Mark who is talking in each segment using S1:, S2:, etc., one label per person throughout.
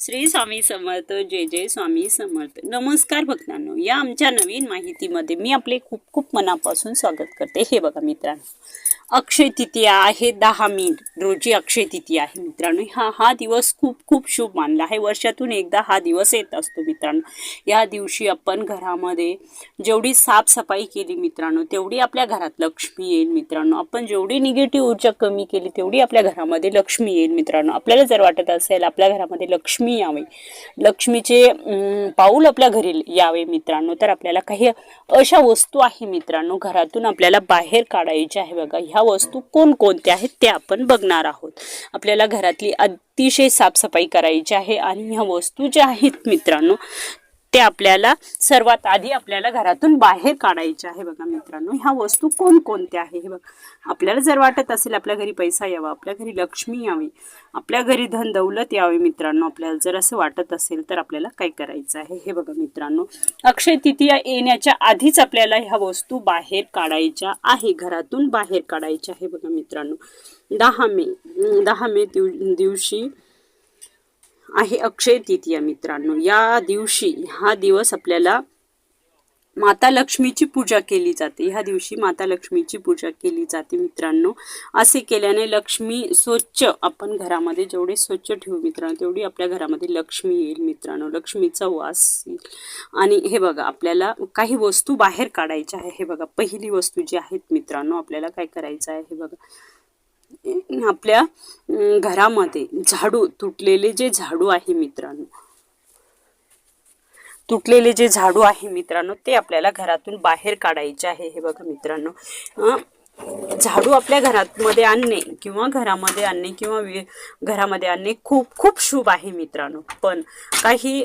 S1: श्री स्वामी समर्थ जय जय स्वामी समर्थ. नमस्कार भक्तांनो या आमच्या नवीन माहितीमध्ये मी आपले खूप खूप मनापासून स्वागत करते. हे बघा मित्रांनो अक्षय तृतीया आहे दहा मे रोजी अक्षय तृतीया आहे मित्रांनो. हा हा दिवस खूप खूप शुभ मानला आहे. वर्षातून एकदा हा दिवस येत असतो मित्रांनो. या दिवशी आपण घरामध्ये जेवढी साफसफाई केली मित्रांनो तेवढी आपल्या घरात लक्ष्मी येईल मित्रांनो. आपण जेवढी निगेटिव्ह ऊर्जा कमी केली तेवढी आपल्या घरामध्ये लक्ष्मी येईल मित्रांनो. आपल्याला जर वाटत असेल आपल्या घरामध्ये लक्ष्मी यावे. लक्ष्मीचे पाऊल आपल्या घरी यावे मित्रांनो. तर आपल्याला काही अशा वस्तू आहे मित्रांनो घरातून आपल्याला बाहेर काढायच्या आहे बघा. ह्या वस्तू कोणकोणत्या आहेत त्या आपण बघणार आहोत. आपल्याला घरातली अतिशय साफसफाई करायची आहे आणि ह्या वस्तू ज्या आहेत मित्रांनो ते आपल्याला सर्वात आधी आपल्याला घरातून बाहेर काढायचे आहे बघा मित्रांनो. ह्या वस्तू कोणकोणत्या आहे? हे बघा. आपल्याला जर वाटत असेल आपल्या घरी पैसा यावा आपल्या घरी लक्ष्मी यावी आपल्या घरी धन दौलत यावे मित्रांनो आपल्याला जर असं वाटत असेल तर आपल्याला काय करायचं आहे? हे बघा मित्रांनो. अक्षय तृतीया येण्याच्या आधीच आपल्याला ह्या वस्तू बाहेर काढायच्या आहे घरातून बाहेर काढायच्या आहे बघा मित्रांनो. दहा मे दहा मे दिव दिवशी आहे अक्षय तृतीया मित्रांनो. या दिवशी हा दिवस आपल्याला माता लक्ष्मीची पूजा केली जाते. ह्या दिवशी माता लक्ष्मीची पूजा केली जाते मित्रांनो. असे केल्याने लक्ष्मी स्वच्छ आपण घरामध्ये जेवढे स्वच्छ ठेवू मित्रांनो तेवढी आपल्या घरामध्ये लक्ष्मी येईल मित्रांनो. लक्ष्मीचा वास येईल. आणि हे बघा आपल्याला काही वस्तू बाहेर काढायच्या आहे हे बघा पहिली वस्तू जी आहेत मित्रांनो आपल्याला काय करायचं आहे हे बघा. आपल्या घरामध्ये झाडू तुटलेले जे झाडू आहे मित्रांनो. तुटलेले जे झाडू आहे मित्रांनो ते आपल्याला घरातून बाहेर काढायचे आहे. हे बघा मित्रांनो झाडू आपल्या घरामध्ये आणणे किंवा घरामध्ये आणणे किंवा घरामध्ये आणणे खूप खूप शुभ आहे मित्रांनो. पण काही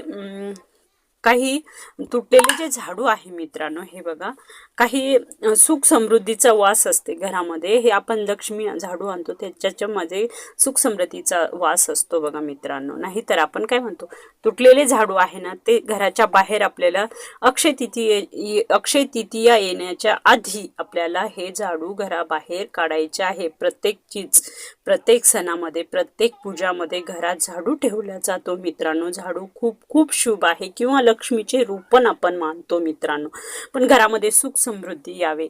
S1: काही तुटलेले जे झाडू आहे मित्रांनो हे बघा. काही सुख समृद्धीचा वास असते घरामध्ये. हे आपण लक्ष्मी झाडू आणतो त्याच्यामध्ये सुख समृद्धीचा वास असतो बघा मित्रांनो. नाहीतर आपण काय म्हणतो तुटलेले झाडू आहे ना ते घराच्या बाहेर आपल्याला अक्षय तृतीय अक्षय तृतीया येण्याच्या आधी आपल्याला हे झाडू घराबाहेर काढायचे आहे. प्रत्येक चीज प्रत्येक सणामध्ये प्रत्येक पूजामध्ये घरात झाडू ठेवला जातो मित्रांनो. झाडू खूप खूप शुभ आहे किंवा लक्ष्मीचे रूप पण आपण मानतो मित्रांनो. पण घरामध्ये सुख समृद्धी यावे.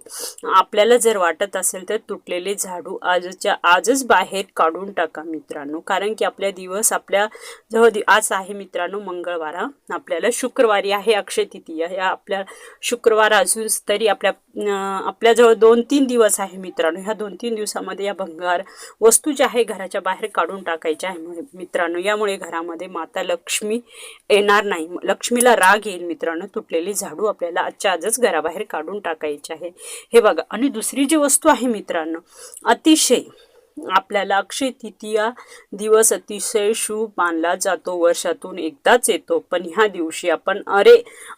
S1: आपल्याला जर वाटत असेल तर तुटलेले झाडू आजच्या आजच बाहेर काढून टाका मित्रांनो. कारण की आपल्या दिवस आपल्या जवळ आज आहे मित्रांनो मंगळवार. आपल्याला शुक्रवारी आहे अक्षय तृतीया. या आपल्या शुक्रवार अजून तरी आपल्या आपल्याजवळ दोन तीन दिवस आहे मित्रांनो. ह्या दोन तीन दिवसामध्ये या भंगार वस्तू ज्या आहे घराच्या बाहेर काढून टाकायच्या आहे मित्रांनो. यामुळे घरामध्ये माता लक्ष्मी येणार नाही. लक्ष्मीला राग येईल मित्रांनो. तुटलेली झाडू आपल्याला आजच्या आजच घराबाहेर काढून टाकायचे आहे. हे बघा. आणि दुसरी जी वस्तू आहे मित्रांनो अतिशय आपल्याला अक्षय तृतीया दिवस अतिशय शुभ मानला जातो. वर्षातून एकदाच येतो. पण ह्या दिवशी आपण अरे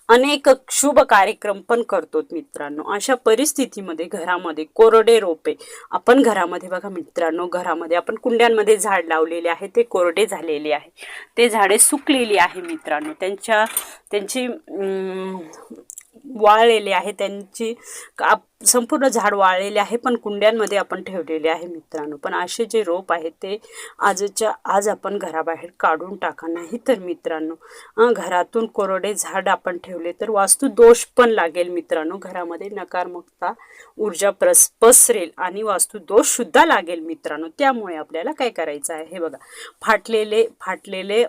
S1: अनेक शुभ कार्यक्रम पण करतो मित्रांनो. अशा परिस्थितीमध्ये घरामध्ये कोरडे रोपे. आपण घरामध्ये बघा मित्रांनो घरामध्ये आपण कुंड्यांमध्ये झाड लावलेले आहे ते कोरडे झालेले आहे. ते झाडे सुकलेली आहे मित्रांनो. त्यांच्या त्यांची वाळलेले आहे. त्यांची का- संपूर्ण झाड वाळलेले आहे पण कुंड्यांमध्ये आपण ठेवलेले आहे मित्रांनो. पण असे जे रोप आहे ते आजच्या आज आपण घराबाहेर काढून टाका नाही तर मित्रांनो घरातून कोरडे झाड आपण ठेवले तर वास्तू दोष पण लागेल मित्रांनो. घरामध्ये नकारात्मकता ऊर्जा प्रस पसरेल आणि वास्तू सुद्धा लागेल मित्रांनो. त्यामुळे आपल्याला काय करायचं आहे? हे बघा फाटलेले फाटलेले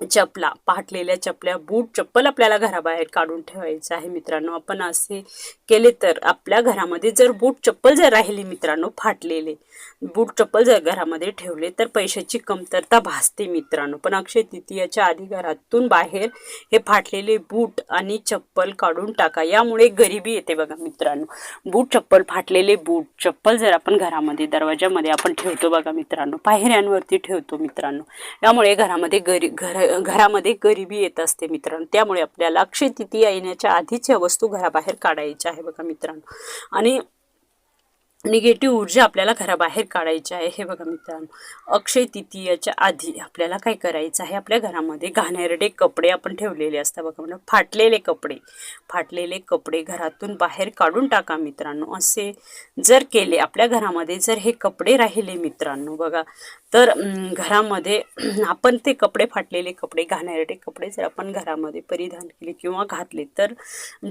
S1: चपला फाटलेल्या चपल्या बूट चप्पल आपल्याला घराबाहेर काढून ठेवायचं आहे मित्रांनो. आपण असे केले तर आपल्या घरामध्ये जर बूट चप्पल जर राहिली मित्रांनो फाटलेले बूट चप्पल जर घरामध्ये ठेवले तर पैशाची कमतरता भासते मित्रांनो. पण अक्षय तृतीयाच्या आधी घरातून बाहेर हे फाटलेले बूट आणि चप्पल काढून टाका. यामुळे गरिबी येते बघा मित्रांनो. बूट चप्पल फाटलेले बूट चप्पल जर आपण घरामध्ये दरवाजामध्ये आपण ठेवतो बघा मित्रांनो. पायऱ्यांवरती ठेवतो मित्रांनो. यामुळे घरामध्ये गरी घर घरामध्ये गरिबी येत असते मित्रांनो. त्यामुळे आपल्याला अक्षय तृतीया येण्याच्या आधीच या वस्तू घराबाहेर काढायच्या आहे बघा मित्रांनो. आणि निगेटिव्ह ऊर्जा आपल्याला घराबाहेर काढायची आहे. हे बघा मित्रांनो अक्षय तृतीयाच्या आधी आपल्याला काय करायचं आहे? आपल्या घरामध्ये घाणेरडे कपडे आपण ठेवलेले असतात बघा म्हणजे फाटलेले कपडे. फाटलेले कपडे घरातून बाहेर काढून टाका मित्रांनो. असे जर केले आपल्या घरामध्ये जर हे कपडे राहिले मित्रांनो बघा तर घरामध्ये आपण ते कपडे फाटलेले कपडे घाणेरडे कपडे जर आपण घरामध्ये परिधान केले किंवा घातले तर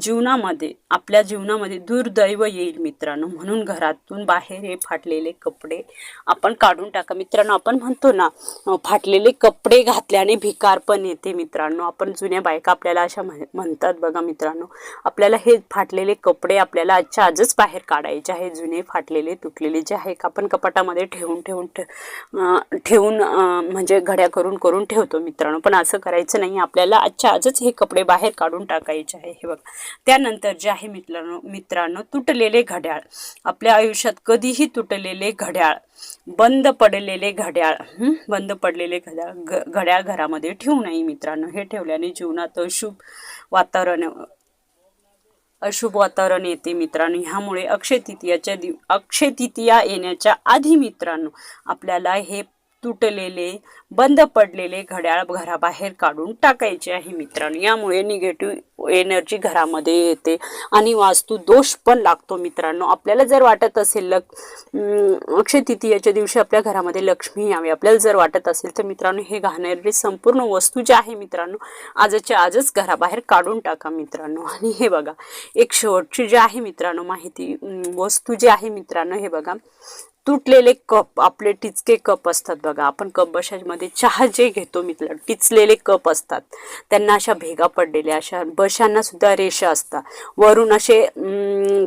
S1: जीवनामध्ये आपल्या जीवनामध्ये दुर्दैव येईल मित्रांनो. म्हणून घरात घरातून बाहेर हे फाटलेले कपडे आपण काढून टाका. मित्रांनो आपण म्हणतो ना फाटलेले कपडे घातल्याने भिकार पण येते मित्रांनो. आपण जुन्या बायका आपल्याला अशा म्हण- म्हणतात बघा मित्रांनो. आपल्याला हे फाटलेले कपडे आपल्याला आजच्या आजच बाहेर काढायचे आहे. जुने फाटलेले तुटलेले जे आहे आपण कपाटामध्ये ठेवून ठेवून ठेवून म्हणजे घड्या करून करून ठेवतो मित्रांनो. पण असं करायचं नाही. आपल्याला आजच्या आजच हे कपडे बाहेर काढून टाकायचे आहे. हे बघा. त्यानंतर जे आहे मित्रांनो मित्रांनो तुटलेले घड्याळ. आपल्या आयुष्यात कधीही तुटलेले घड्याळ बंद पडलेले घड्याळ बंद पडलेले घड्याळ घड्याळ घरामध्ये ठेवू नये मित्रांनो. हे ठेवल्याने जीवनात अशुभ वातावरण अशुभ वातावरण येते मित्रांनो. ह्यामुळे अक्षय तृतीयाच्या दिव अक्षय तृतीया येण्याच्या आधी मित्रांनो आपल्याला हे तुटलेले बंद पडलेले घड्याळ घराबाहेर काढून टाकायचे आहे मित्रांनो. यामुळे निगेटिव्ह एनर्जी घरामध्ये येते आणि वास्तू दोष पण लागतो मित्रांनो. आपल्याला जर वाटत असेल लक अक्षय तृतीयाच्या दिवशी आपल्या घरामध्ये लक्ष्मी यावी आपल्याला जर वाटत असेल तर मित्रांनो हे घाणेरडी संपूर्ण वस्तू जे आहे मित्रांनो आजच्या आजच घराबाहेर काढून टाका मित्रांनो. आणि हे बघा एक शेवटची जी आहे मित्रांनो माहिती वस्तू जी आहे मित्रांनो हे बघा तुटलेले कप आपले टिचके कप असतात बघा. आपण कप बशामध्ये चहा जे घेतो मित्र टिचलेले कप असतात. त्यांना अशा भेगा पडलेल्या अशा बशांना सुद्धा रेषा असतात. वरून असे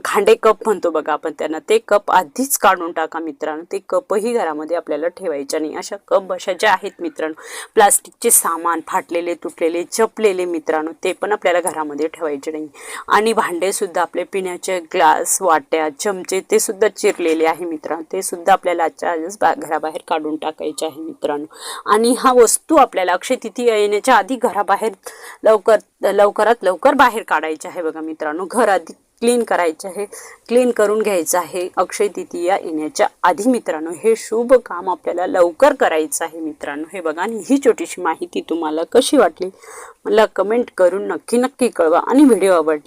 S1: खांडे कप म्हणतो बघा आपण त्यांना. ते कप आधीच काढून टाका मित्रांनो. ते कपही घरामध्ये आपल्याला ठेवायच्या नाही. अशा कप बशा ज्या आहेत मित्रांनो प्लास्टिकचे सामान फाटलेले तुटलेले चपलेले मित्रांनो ते पण आपल्याला घरामध्ये ठेवायचे नाही. आणि भांडेसुद्धा आपले पिण्याचे ग्लास वाट्या चमचे ते सुद्धा चिरलेले आहे मित्रांनो. ते सुद्धा आपल्याला आजच्या आजच बा घराबाहेर काढून टाकायचे आहे मित्रांनो. आणि हा वस्तू आपल्याला अक्षय तिथी येण्याच्या आधी घराबाहेर लवकर लवकरात लवकर बाहेर काढायचे आहे बघा मित्रांनो. घर आधी क्लीन करायचे आहे. क्लीन करून घ्यायचं आहे अक्षय तृतीया येण्याच्या आधी मित्रांनो. हे शुभ काम आपल्याला लवकर करायचं आहे मित्रांनो. हे बघा आणि ही छोटीशी माहिती तुम्हाला कशी वाटली? मला कमेंट करून नक्की नक्की कळवा. आणि व्हिडिओ आवडला